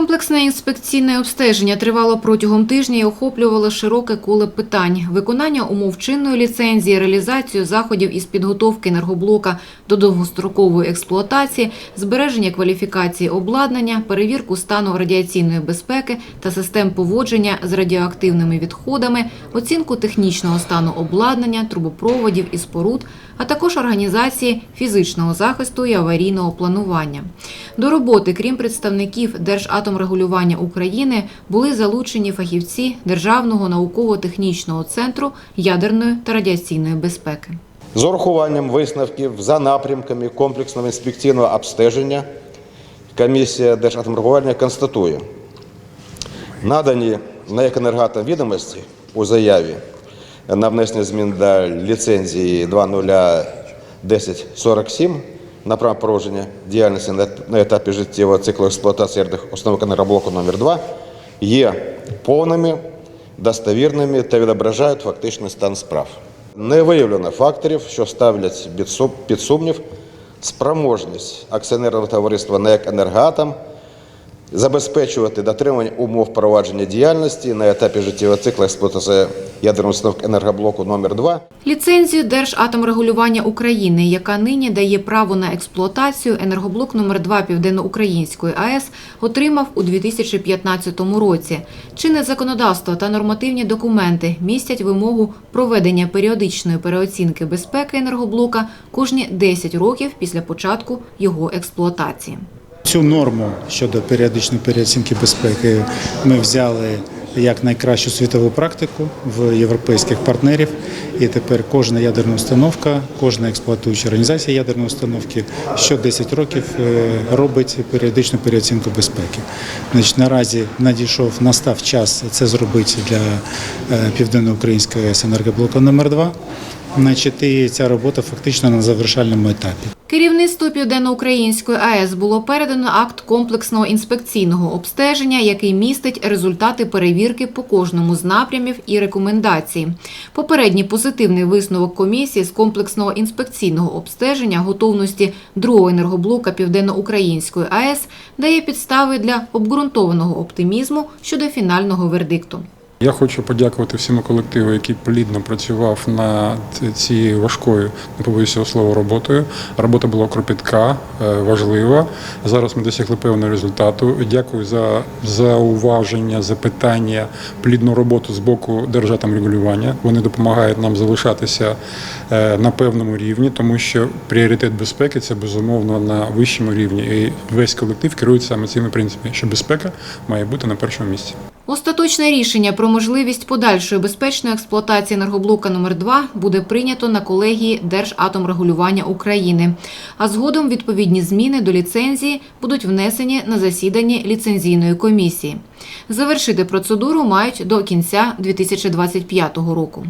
Комплексне інспекційне обстеження тривало протягом тижня і охоплювало широке коло питань: виконання умов чинної ліцензії, реалізацію заходів із підготовки енергоблока до довгострокової експлуатації, збереження кваліфікації обладнання, перевірку стану радіаційної безпеки та систем поводження з радіоактивними відходами, оцінку технічного стану обладнання, трубопроводів і споруд, а також організації фізичного захисту і аварійного планування. До роботи, крім представників Держатомрегулювання України, були залучені фахівці Державного науково-технічного центру ядерної та радіаційної безпеки. З урахуванням висновків за напрямками комплексного інспекційного обстеження комісія Держатомрегулювання констатує, надані на «Екенергатом» відомості у заяві на внесення змін до ліцензії 201047 на право проводження діяльності на- етапі життєвого циклу експлуатації ядерних установок енергоблоку номер 2 є повними, достовірними та відображають фактичний стан справ. Не виявлено факторів, що ставлять під сумнів спроможність акціонерного товариства «НЕК Енергоатом» забезпечувати дотримання умов провадження діяльності на етапі життєвого циклу експлуатації ядерної установки енергоблоку номер 2 Ліцензію Держатомрегулювання України, яка нині дає право на експлуатацію, енергоблок номер 2 Південноукраїнської АЕС отримав у 2015 році. Чинне законодавство та нормативні документи містять вимогу проведення періодичної переоцінки безпеки енергоблока кожні 10 років після початку його експлуатації. Цю норму щодо періодичної переоцінки безпеки ми взяли як найкращу світову практику в європейських партнерів. І тепер кожна ядерна установка, кожна експлуатуюча організація ядерної установки що 10 років е, робить періодичну переоцінку безпеки. Значить, наразі надійшов настав час це зробити для е, південноукраїнської енергоблоку номер 2 Значить, і ця робота фактично на завершальному етапі. Керівництву Південноукраїнської АЕС було передано акт комплексного інспекційного обстеження, який містить результати перевірки по кожному з напрямів і рекомендацій. Попередній позитивний висновок комісії з комплексного інспекційного обстеження готовності другого енергоблока Південноукраїнської АЕС дає підстави для обґрунтованого оптимізму щодо фінального вердикту. Я хочу подякувати всьому колективу, який плідно працював над цією важкою, не побоюся слова, роботою. Робота була кропітка, е, важлива. Зараз ми досягли певного результату. Дякую за зауваження, запитання, плідну роботу з боку держатомрегулювання. Вони допомагають нам залишатися е, на певному рівні, тому що пріоритет безпеки це безумовно на вищому рівні. І весь колектив керується саме цими принципами, що безпека має бути на першому місці. Остаточне рішення про можливість подальшої безпечної експлуатації енергоблока номер 2 буде прийнято на колегії Держатомрегулювання України. А згодом відповідні зміни до ліцензії будуть внесені на засіданні ліцензійної комісії. Завершити процедуру мають до кінця 2025 року.